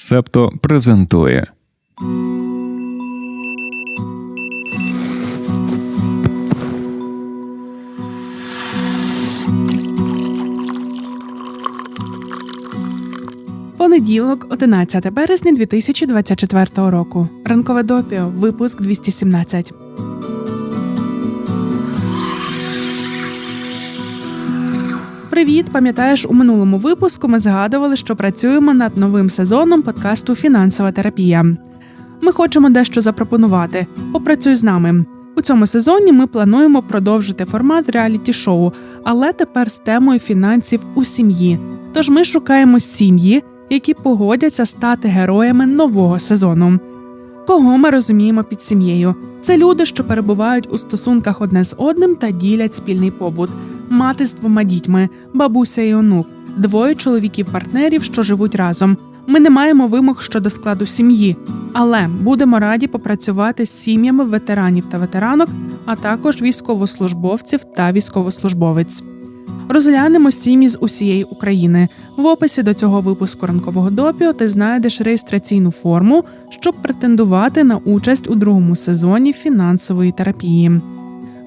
Септо презентує Понеділок, 11 березня 2024 року. Ранкове допіо, випуск 217. Привіт! Пам'ятаєш, у минулому випуску ми згадували, що працюємо над новим сезоном подкасту Фінансова терапія. Ми хочемо дещо запропонувати. Попрацюй з нами. У цьому сезоні ми плануємо продовжити формат реаліті-шоу, але тепер з темою фінансів у сім'ї. Тож ми шукаємо сім'ї, які погодяться стати героями нового сезону. Кого ми розуміємо під сім'єю? Це люди, що перебувають у стосунках одне з одним та ділять спільний побут, мати з двома дітьми, бабуся і онук, двоє чоловіків-партнерів, що живуть разом. Ми не маємо вимог щодо складу сім'ї, але будемо раді попрацювати з сім'ями ветеранів та ветеранок, а також військовослужбовців та військовослужбовець. Розглянемо сім'ї з усієї України. В описі до цього випуску ранкового допіо ти знайдеш реєстраційну форму, щоб претендувати на участь у другому сезоні фінансової терапії.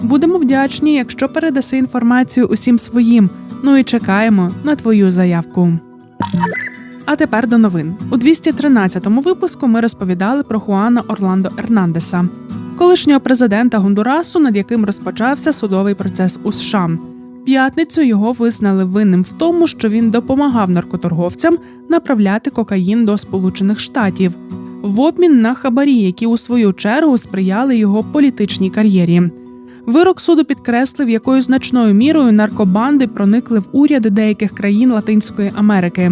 Будемо вдячні, якщо передаси інформацію усім своїм. Ну і чекаємо на твою заявку. А тепер до новин. У 213-му випуску ми розповідали про Хуана Орландо Ернандеса, колишнього президента Гондурасу, над яким розпочався судовий процес у США. П'ятницю його визнали винним в тому, що він допомагав наркоторговцям направляти кокаїн до Сполучених Штатів в обмін на хабарі, які у свою чергу сприяли його політичній кар'єрі. Вирок суду підкреслив, якою значною мірою наркобанди проникли в уряди деяких країн Латинської Америки.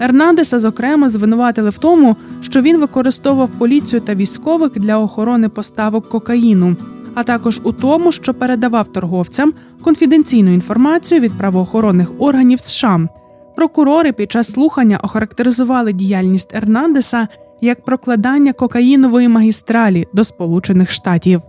Ернандеса, зокрема, звинуватили в тому, що він використовував поліцію та військових для охорони поставок кокаїну, а також у тому, що передавав торговцям конфіденційну інформацію від правоохоронних органів США. Прокурори під час слухання охарактеризували діяльність Ернандеса як прокладання кокаїнової магістралі до Сполучених Штатів.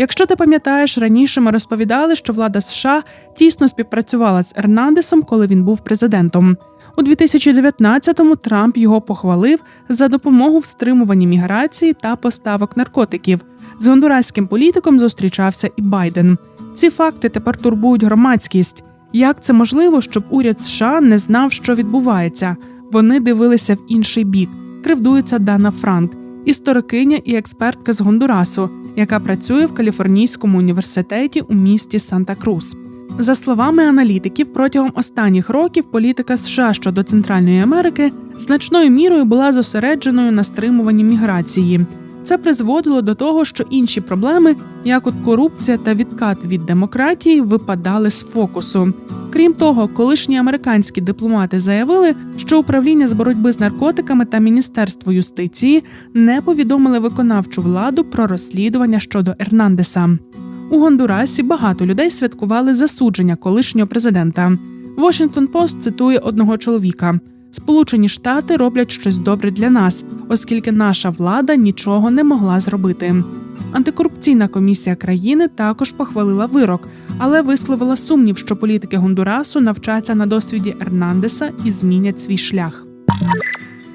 Якщо ти пам'ятаєш, раніше ми розповідали, що влада США тісно співпрацювала з Ернандесом, коли він був президентом. У 2019-му Трамп його похвалив за допомогу в стримуванні міграції та поставок наркотиків. З гондураським політиком зустрічався і Байден. Ці факти тепер турбують громадськість. Як це можливо, щоб уряд США не знав, що відбувається? Вони дивилися в інший бік. Кривдується Дана Франк, історикиня і експертка з Гондурасу, яка працює в Каліфорнійському університеті у місті Санта-Крус. За словами аналітиків, протягом останніх років політика США щодо Центральної Америки значною мірою була зосередженою на стримуванні міграції. Це призводило до того, що інші проблеми, як от корупція та відкат від демократії, випадали з фокусу. Крім того, колишні американські дипломати заявили, що управління з боротьби з наркотиками та міністерство юстиції не повідомили виконавчу владу про розслідування щодо Ернандеса. У Гондурасі багато людей святкували засудження колишнього президента. Washington Post цитує одного чоловіка. Сполучені Штати роблять щось добре для нас, оскільки наша влада нічого не могла зробити. Антикорупційна комісія країни також похвалила вирок, але висловила сумнів, що політики Гондурасу навчаться на досвіді Ернандеса і змінять свій шлях.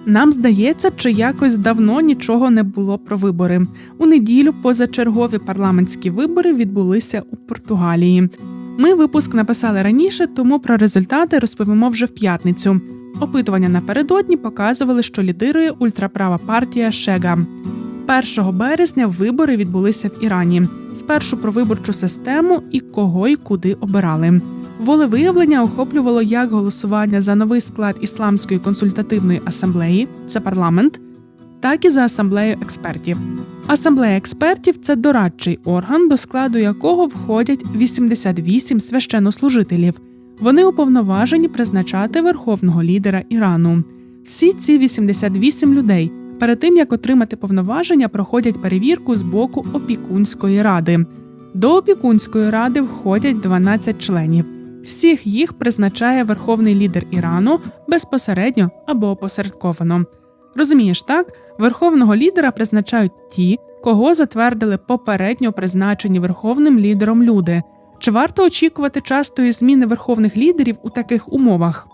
Нам здається, чи якось давно нічого не було про вибори. У неділю позачергові парламентські вибори відбулися у Португалії. Ми випуск написали раніше, тому про результати розповімо вже в п'ятницю. Опитування напередодні показували, що лідирує ультраправа партія Шега. 1 березня вибори відбулися в Ірані. Спершу про виборчу систему і кого й куди обирали. Волевиявлення охоплювало як голосування за новий склад ісламської консультативної асамблеї, це парламент, так і за асамблею експертів. Асамблея експертів це дорадчий орган, до складу якого входять 88 священнослужителів. Вони уповноважені призначати верховного лідера Ірану. Всі ці 88 людей перед тим як отримати повноваження, проходять перевірку з боку опікунської ради. До опікунської ради входять 12 членів. Всіх їх призначає верховний лідер Ірану безпосередньо або опосередковано. Розумієш, так верховного лідера призначають ті, кого затвердили попередньо призначені верховним лідером люди. Чи варто очікувати частої зміни верховних лідерів у таких умовах?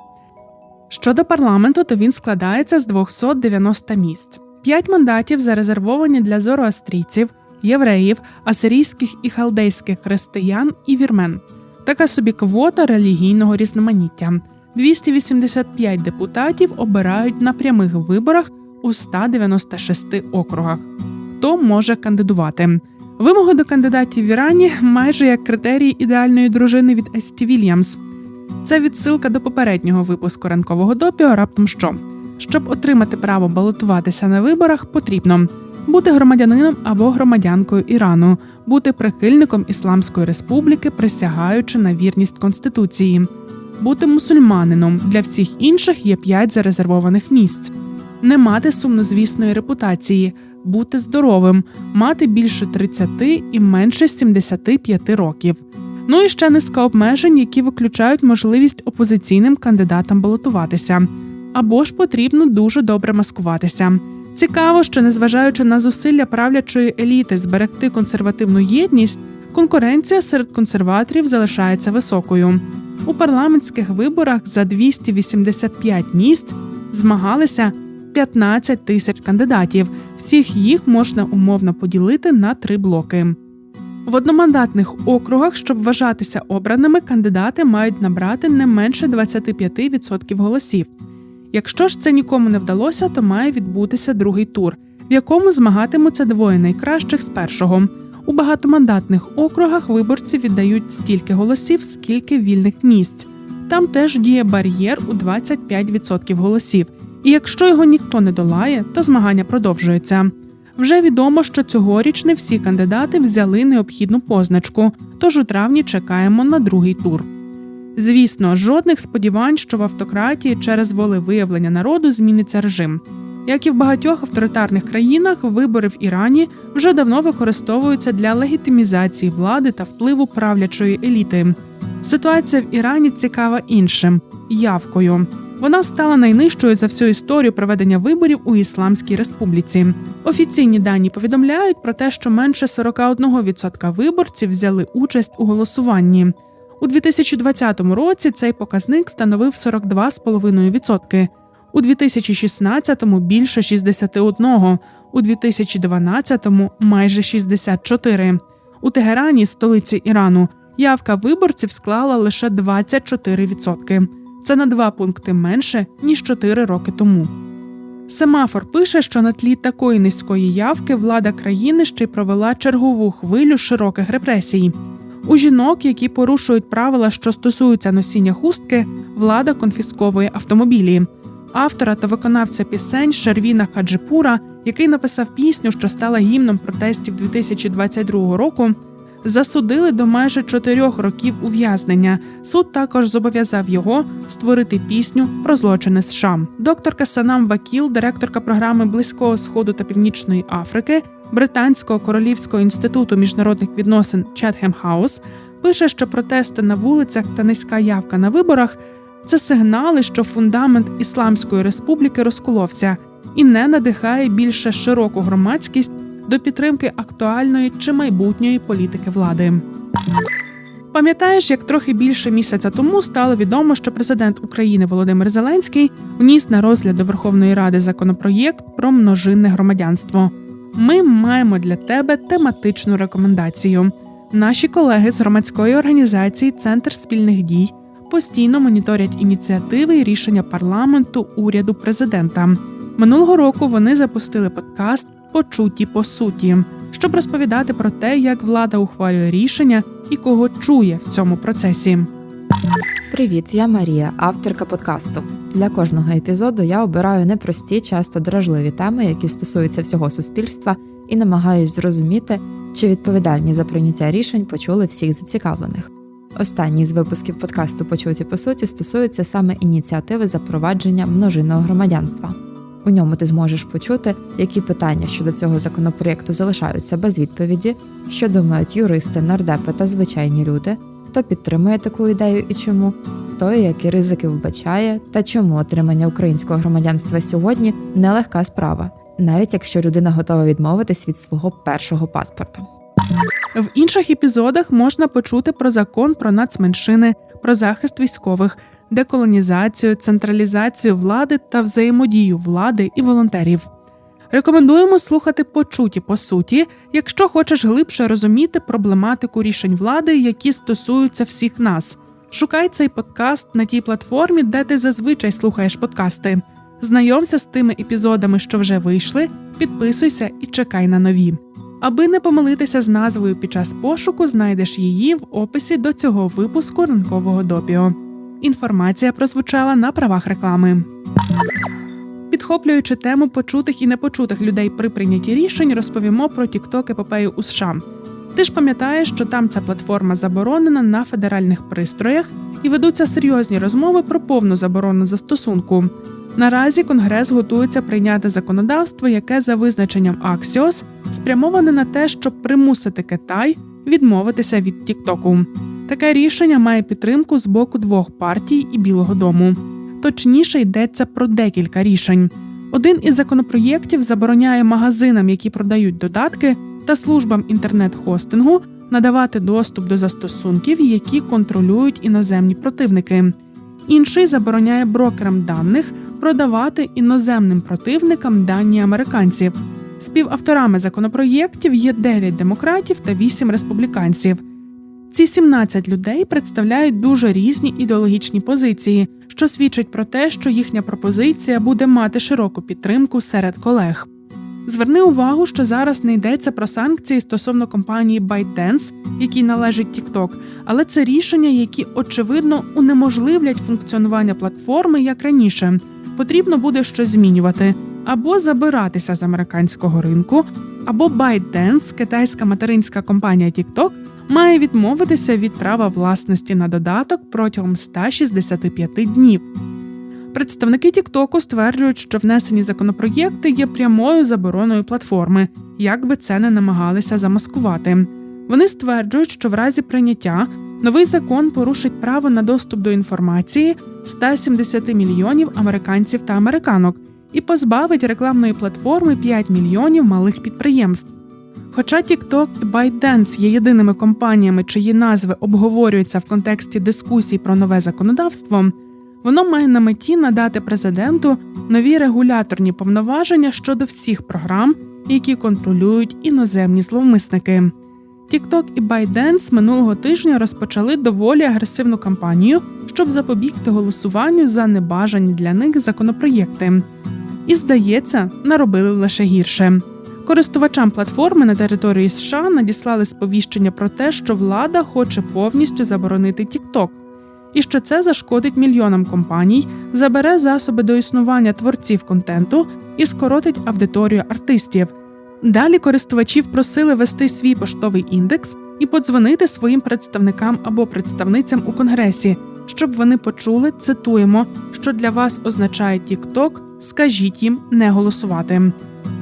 Щодо парламенту, то він складається з 290 місць. П'ять мандатів зарезервовані для зороастрійців, євреїв, асирійських і халдейських християн і вірмен. Така собі квота релігійного різноманіття. 285 депутатів обирають на прямих виборах у 196 округах. Хто може кандидувати? Вимоги до кандидатів в Ірані майже як критерії ідеальної дружини від Есті Вільямс. Це відсилка до попереднього випуску ранкового допіо. Раптом що щоб отримати право балотуватися на виборах, потрібно бути громадянином або громадянкою Ірану, бути прихильником Ісламської республіки, присягаючи на вірність конституції, бути мусульманином. Для всіх інших є п'ять зарезервованих місць, не мати сумнозвісної репутації, бути здоровим, мати більше 30 і менше 75 років. Ну і ще низка обмежень, які виключають можливість опозиційним кандидатам балотуватися. Або ж потрібно дуже добре маскуватися. Цікаво, що незважаючи на зусилля правлячої еліти зберегти консервативну єдність, конкуренція серед консерваторів залишається високою. У парламентських виборах за 285 місць змагалися 15 тисяч кандидатів. Всіх їх можна умовно поділити на три блоки. В одномандатних округах, щоб вважатися обраними, кандидати мають набрати не менше 25% голосів. Якщо ж це нікому не вдалося, то має відбутися другий тур, в якому змагатимуться двоє найкращих з першого. У багатомандатних округах виборці віддають стільки голосів, скільки вільних місць. Там теж діє бар'єр у 25% голосів. І якщо його ніхто не долає, то змагання продовжується. Вже відомо, що цьогоріч не всі кандидати взяли необхідну позначку, тож у травні чекаємо на другий тур. Звісно, жодних сподівань, що в автократії через волевиявлення народу зміниться режим. Як і в багатьох авторитарних країнах, вибори в Ірані вже давно використовуються для легітимізації влади та впливу правлячої еліти. Ситуація в Ірані цікава іншим явкою. Вона стала найнижчою за всю історію проведення виборів у Ісламській Республіці. Офіційні дані повідомляють про те, що менше 41% виборців взяли участь у голосуванні. У 2020 році цей показник становив 42,5%, у 2016-му – більше 61%, у 2012-му – майже 64%. У Тегерані, столиці Ірану, явка виборців склала лише 24%. Це на два пункти менше ніж 4 роки тому. Семафор пише, що на тлі такої низької явки влада країни ще й провела чергову хвилю широких репресій. У жінок, які порушують правила, що стосуються носіння хустки, влада конфісковує автомобілі. Автора та виконавця пісень Шервіна Хаджипура, який написав пісню, що стала гімном протестів 2022 року, засудили до майже чотирьох років ув'язнення. Суд також зобов'язав його створити пісню про злочини США. Докторка Санам Вакіл, директорка програми Близького Сходу та Північної Африки, Британського королівського інституту міжнародних відносин Четхем Хаус, пише, що протести на вулицях та низька явка на виборах це сигнали, що фундамент Ісламської республіки розколовся і не надихає більше широку громадськість до підтримки актуальної чи майбутньої політики влади. Пам'ятаєш, як трохи більше місяця тому стало відомо, що президент України Володимир Зеленський вніс на розгляд до Верховної Ради законопроєкт про множинне громадянство. Ми маємо для тебе тематичну рекомендацію. Наші колеги з громадської організації Центр спільних дій постійно моніторять ініціативи і рішення парламенту, уряду, президента. Минулого року вони запустили подкаст Почуті по суті, щоб розповідати про те, як влада ухвалює рішення і кого чує в цьому процесі. Привіт, я Марія, авторка подкасту. Для кожного епізоду я обираю непрості, часто дражливі теми, які стосуються всього суспільства, і намагаюсь зрозуміти, чи відповідальні за прийняття рішень почули всіх зацікавлених. Останній з випусків подкасту Почуті по суті стосується саме ініціативи запровадження множинного громадянства. У ньому ти зможеш почути, які питання щодо цього законопроєкту залишаються без відповіді, що думають юристи, нардепи та звичайні люди, хто підтримує таку ідею і чому, хто і які ризики вбачає, та чому отримання українського громадянства сьогодні нелегка справа, навіть якщо людина готова відмовитись від свого першого паспорта. В інших епізодах можна почути про закон про нацменшини, про захист військових, деколонізацію, централізацію влади та взаємодію влади і волонтерів. Рекомендуємо слухати почуті по суті, якщо хочеш глибше розуміти проблематику рішень влади, які стосуються всіх нас. Шукай цей подкаст на тій платформі, де ти зазвичай слухаєш подкасти. Знайомся з тими епізодами, що вже вийшли, підписуйся і чекай на нові. Аби не помилитися з назвою під час пошуку, знайдеш її в описі до цього випуску ранкового допіо. Інформація прозвучала на правах реклами. Підхоплюючи тему почутих і непочутих людей при прийнятті рішень, розповімо про TikTok епопею у США. Ти ж пам'ятаєш, що там ця платформа заборонена на федеральних пристроях і ведуться серйозні розмови про повну заборону застосунку. Наразі Конгрес готується прийняти законодавство, яке за визначенням Axios спрямоване на те, щоб примусити Китай відмовитися від Тіктоку. Таке рішення має підтримку з боку двох партій і Білого Дому. Точніше йдеться про декілька рішень. Один із законопроєктів забороняє магазинам, які продають додатки, та службам інтернет-хостингу надавати доступ до застосунків, які контролюють іноземні противники. Інший забороняє брокерам даних продавати іноземним противникам дані американців. Співавторами законопроєктів є 9 демократів та 8 республіканців. Ці 17 людей представляють дуже різні ідеологічні позиції, що свідчить про те, що їхня пропозиція буде мати широку підтримку серед колег. Зверни увагу, що зараз не йдеться про санкції стосовно компанії ByteDance, якій належить TikTok, але це рішення, які очевидно унеможливлять функціонування платформи як раніше. Потрібно буде щось змінювати або забиратися з американського ринку, або ByteDance, китайська материнська компанія TikTok, має відмовитися від права власності на додаток протягом 165 днів. Представники Тіктоку стверджують, що внесені законопроєкти є прямою забороною платформи, як би це не намагалися замаскувати. Вони стверджують, що в разі прийняття новий закон порушить право на доступ до інформації 170 мільйонів американців та американок і позбавить рекламної платформи 5 мільйонів малих підприємств. Хоча TikTok і ByteDance є єдиними компаніями, чиї назви обговорюються в контексті дискусій про нове законодавство, воно має на меті надати президенту нові регуляторні повноваження щодо всіх програм, які контролюють іноземні зловмисники. TikTok і ByteDance минулого тижня розпочали доволі агресивну кампанію, щоб запобігти голосуванню за небажані для них законопроєкти. І, здається, наробили лише гірше. Користувачам платформи на території США надіслали сповіщення про те, що влада хоче повністю заборонити TikTok, і що це зашкодить мільйонам компаній, забере засоби до існування творців контенту і скоротить аудиторію артистів. Далі користувачів просили вести свій поштовий індекс і подзвонити своїм представникам або представницям у конгресі, щоб вони почули, цитуємо, що для вас означає TikTok, скажіть їм не голосувати.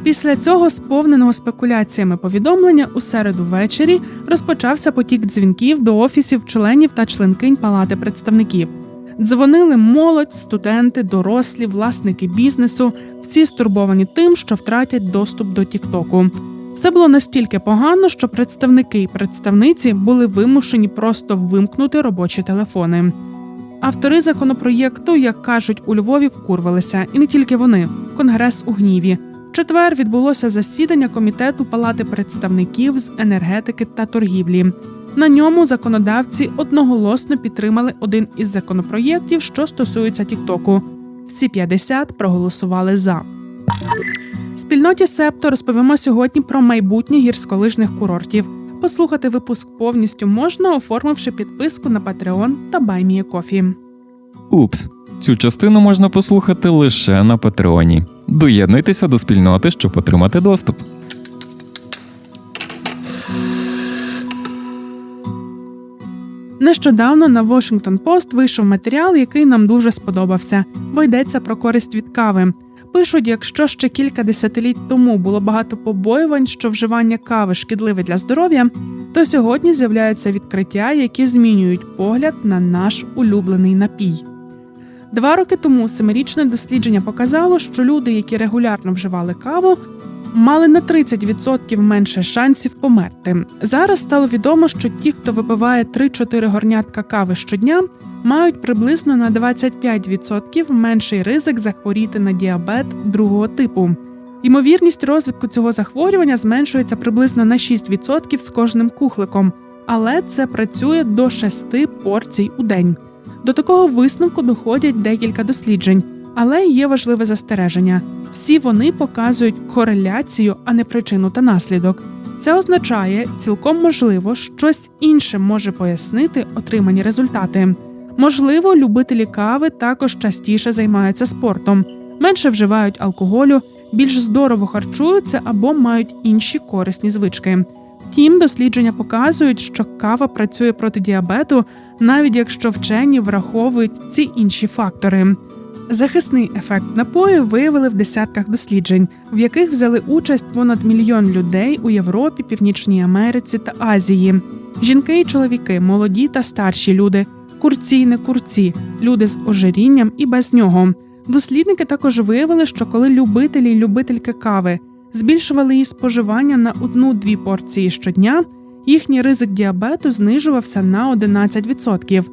Після цього, сповненого спекуляціями повідомлення, у середу ввечері розпочався потік дзвінків до офісів членів та членкинь Палати представників. Дзвонили молодь, студенти, дорослі, власники бізнесу, всі стурбовані тим, що втратять доступ до Тіктоку. Все було настільки погано, що представники і представниці були вимушені просто вимкнути робочі телефони. Автори законопроєкту, як кажуть, у Львові вкурвалися, і не тільки вони. Конгрес у гніві. Четвер відбулося засідання комітету Палати представників з енергетики та торгівлі. На ньому законодавці одноголосно підтримали один із законопроєктів, що стосується Тіктоку. Всі 50 проголосували за. Спільноті Септо розповімо сьогодні про майбутнє гірськолижних курортів. Послухати випуск повністю можна, оформивши підписку на Patreon та BuyMeACoffee. Упс, цю частину можна послухати лише на Патреоні. Доєднуйтеся до спільноти, щоб отримати доступ. Нещодавно на Washington Post вийшов матеріал, який нам дуже сподобався, бо йдеться про користь від кави. Пишуть, якщо ще кілька десятиліть тому було багато побоювань, що вживання кави шкідливе для здоров'я, то сьогодні з'являються відкриття, які змінюють погляд на наш улюблений напій. Два роки тому семирічне дослідження показало, що люди, які регулярно вживали каву, мали на 30% менше шансів померти. Зараз стало відомо, що ті, хто випиває 3-4 горнятка кави щодня, мають приблизно на 25% менший ризик захворіти на діабет другого типу. Ймовірність розвитку цього захворювання зменшується приблизно на 6% з кожним кухликом, але це працює до 6 порцій у день. До такого висновку доходять декілька досліджень, але є важливе застереження. Всі вони показують кореляцію, а не причину та наслідок. Це означає, цілком можливо, щось інше може пояснити отримані результати. Можливо, любителі кави також частіше займаються спортом, менше вживають алкоголю, більш здорово харчуються або мають інші корисні звички. Втім, дослідження показують, що кава працює проти діабету, навіть якщо вчені враховують ці інші фактори. Захисний ефект напою виявили в десятках досліджень, в яких взяли участь понад мільйон людей у Європі, Північній Америці та Азії. Жінки і чоловіки, молоді та старші люди, курці й не курці, люди з ожирінням і без нього. Дослідники також виявили, що коли любителі й любительки кави збільшували її споживання на одну-дві порції щодня, їхній ризик діабету знижувався на 11%.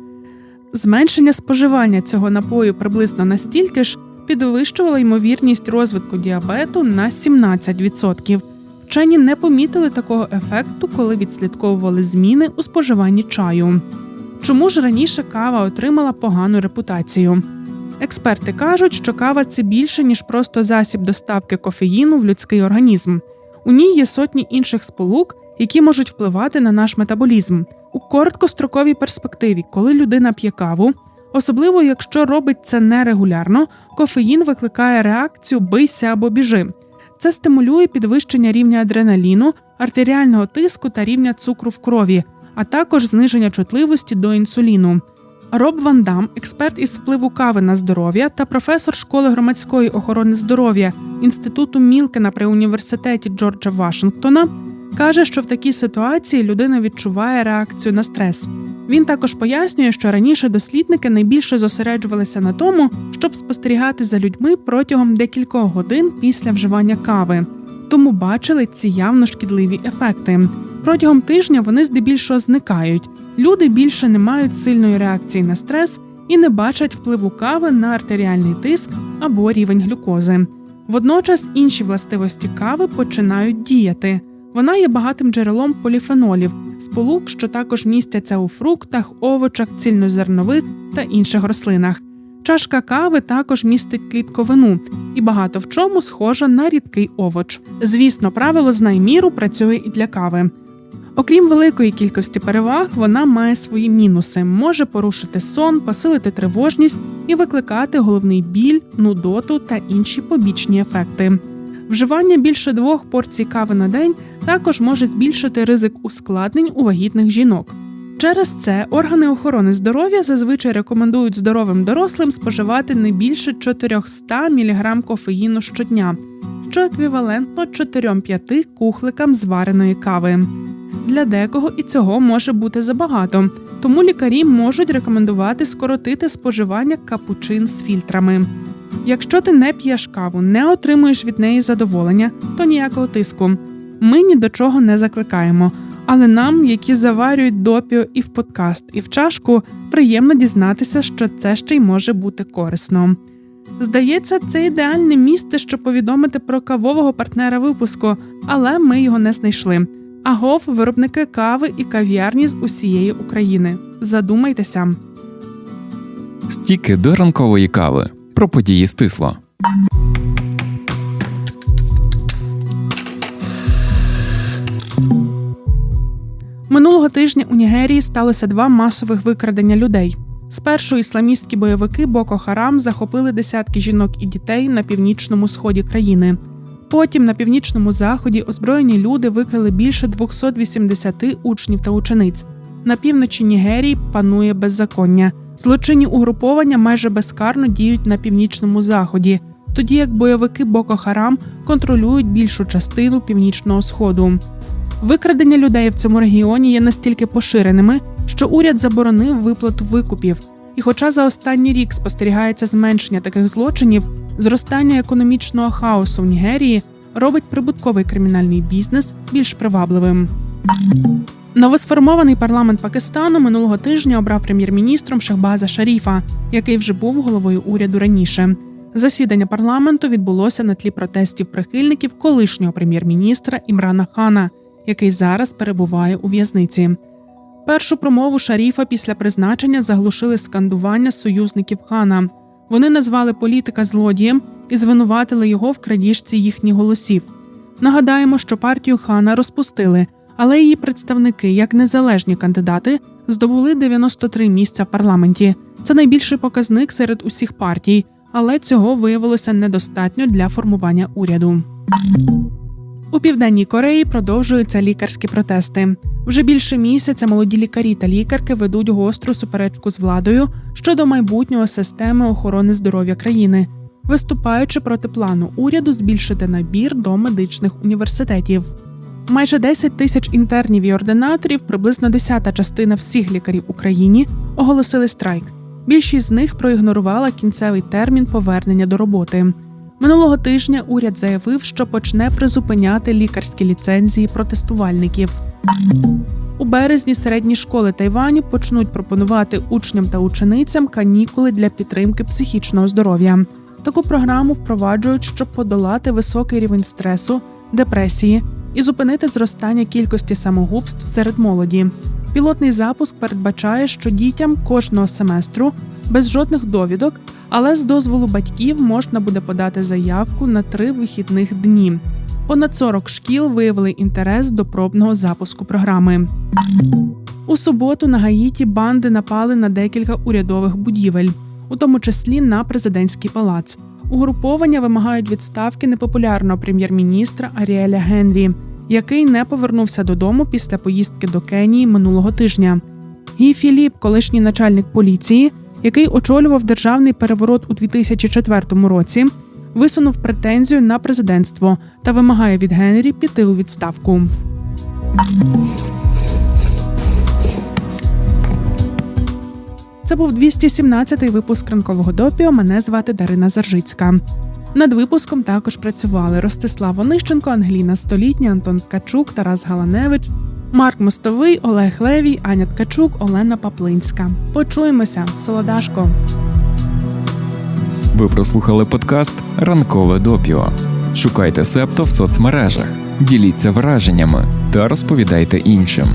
Зменшення споживання цього напою приблизно настільки ж підвищувало ймовірність розвитку діабету на 17%. Вчені не помітили такого ефекту, коли відслідковували зміни у споживанні чаю. Чому ж раніше кава отримала погану репутацію? Експерти кажуть, що кава це більше ніж просто засіб доставки кофеїну в людський організм. У ній є сотні інших сполук, які можуть впливати на наш метаболізм у короткостроковій перспективі, коли людина п'є каву, особливо якщо робить це нерегулярно, кофеїн викликає реакцію бийся або біжи. Це стимулює підвищення рівня адреналіну, артеріального тиску та рівня цукру в крові, а також зниження чутливості до інсуліну. Роб Ван Дам, експерт із впливу кави на здоров'я та професор школи громадської охорони здоров'я інституту Мілкена при університеті Джорджа Вашингтона, каже, що в такій ситуації людина відчуває реакцію на стрес. Він також пояснює, що раніше дослідники найбільше зосереджувалися на тому, щоб спостерігати за людьми протягом декількох годин після вживання кави, тому бачили ці явно шкідливі ефекти. Протягом тижня вони здебільшого зникають. Люди більше не мають сильної реакції на стрес і не бачать впливу кави на артеріальний тиск або рівень глюкози. Водночас інші властивості кави починають діяти. Вона є багатим джерелом поліфенолів, сполук, що також містяться у фруктах, овочах, цільнозернових та інших рослинах. Чашка кави також містить клітковину і багато в чому схожа на рідкий овоч. Звісно, правило знай міру працює і для кави. Окрім великої кількості переваг, вона має свої мінуси, може порушити сон, посилити тривожність і викликати головний біль, нудоту та інші побічні ефекти. Вживання більше двох порцій кави на день також може збільшити ризик ускладнень у вагітних жінок. Через це органи охорони здоров'я зазвичай рекомендують здоровим дорослим споживати не більше 400 мг кофеїну щодня, що еквівалентно 4-5 кухликам звареної кави. Для декого і цього може бути забагато, тому лікарі можуть рекомендувати скоротити споживання капучин з фільтрами. Якщо ти не п'єш каву, не отримуєш від неї задоволення, то ніякого тиску. Ми ні до чого не закликаємо. Але нам, які заварюють допіо і в подкаст, і в чашку, приємно дізнатися, що це ще й може бути корисно. Здається, це ідеальне місце, щоб повідомити про кавового партнера випуску, але ми його не знайшли. Агов виробники кави і кав'ярні з усієї України. Задумайтеся. Стіки до ранкової кави. Про події стисло. Минулого тижня у Нігерії сталося два масових викрадення людей. Спершу ісламістські бойовики Боко Харам захопили десятки жінок і дітей на північному сході країни. Потім на північному заході озброєні люди викрали більше 280 учнів та учениць. На півночі Нігерії панує беззаконня. Злочинні угруповання майже безкарно діють на північному заході, тоді як бойовики Боко Харам контролюють більшу частину північного сходу. Викрадення людей в цьому регіоні є настільки поширеними, що уряд заборонив виплату викупів. І, хоча за останній рік спостерігається зменшення таких злочинів, зростання економічного хаосу в Нігерії робить прибутковий кримінальний бізнес більш привабливим. Новосформований парламент Пакистану минулого тижня обрав прем'єр-міністром Шахбаза Шаріфа, який вже був головою уряду раніше. Засідання парламенту відбулося на тлі протестів прихильників колишнього прем'єр-міністра Імрана Хана, який зараз перебуває у в'язниці. Першу промову Шаріфа після призначення заглушили скандування союзників хана. Вони назвали політика злодієм і звинуватили його в крадіжці їхніх голосів. Нагадаємо, що партію хана розпустили, але її представники, як незалежні кандидати, здобули 93 місця в парламенті. Це найбільший показник серед усіх партій, але цього виявилося недостатньо для формування уряду. У південній Кореї продовжуються лікарські протести. Вже більше місяця молоді лікарі та лікарки ведуть гостру суперечку з владою щодо майбутнього системи охорони здоров'я країни, виступаючи проти плану уряду збільшити набір до медичних університетів. Майже 10 тисяч інтернів і ординаторів, приблизно десята частина всіх лікарів Україні, оголосили страйк. Більшість з них проігнорувала кінцевий термін повернення до роботи. Минулого тижня уряд заявив, що почне призупиняти лікарські ліцензії протестувальників. У березні середні школи Тайваню почнуть пропонувати учням та ученицям канікули для підтримки психічного здоров'я. Таку програму впроваджують, щоб подолати високий рівень стресу, депресії і зупинити зростання кількості самогубств серед молоді. Пілотний запуск передбачає, що дітям кожного семестру без жодних довідок, але з дозволу батьків можна буде подати заявку на три вихідних дні. Понад 40 шкіл виявили інтерес до пробного запуску програми. У суботу на Гаїті банди напали на декілька урядових будівель, у тому числі на президентський палац. Угруповання вимагають відставки непопулярного прем'єр-міністра Аріеля Генрі, який не повернувся додому після поїздки до Кенії минулого тижня. Гі Філіп, колишній начальник поліції, який очолював державний переворот у 2004 році, висунув претензію на президентство та вимагає від Генрі піти у відставку. Це був 217-й випуск ранкового допіо. Мене звати Дарина Заржицька. Над випуском також працювали Ростислав Онищенко, Ангеліна Столітня, Антон Ткачук, Тарас Галаневич, Марк Мостовий, Олег Левій, Аня Ткачук, Олена Паплинська. Почуємося, солодашко. Ви прослухали подкаст Ранкове допіо. Шукайте Септо в соцмережах, діліться враженнями та розповідайте іншим.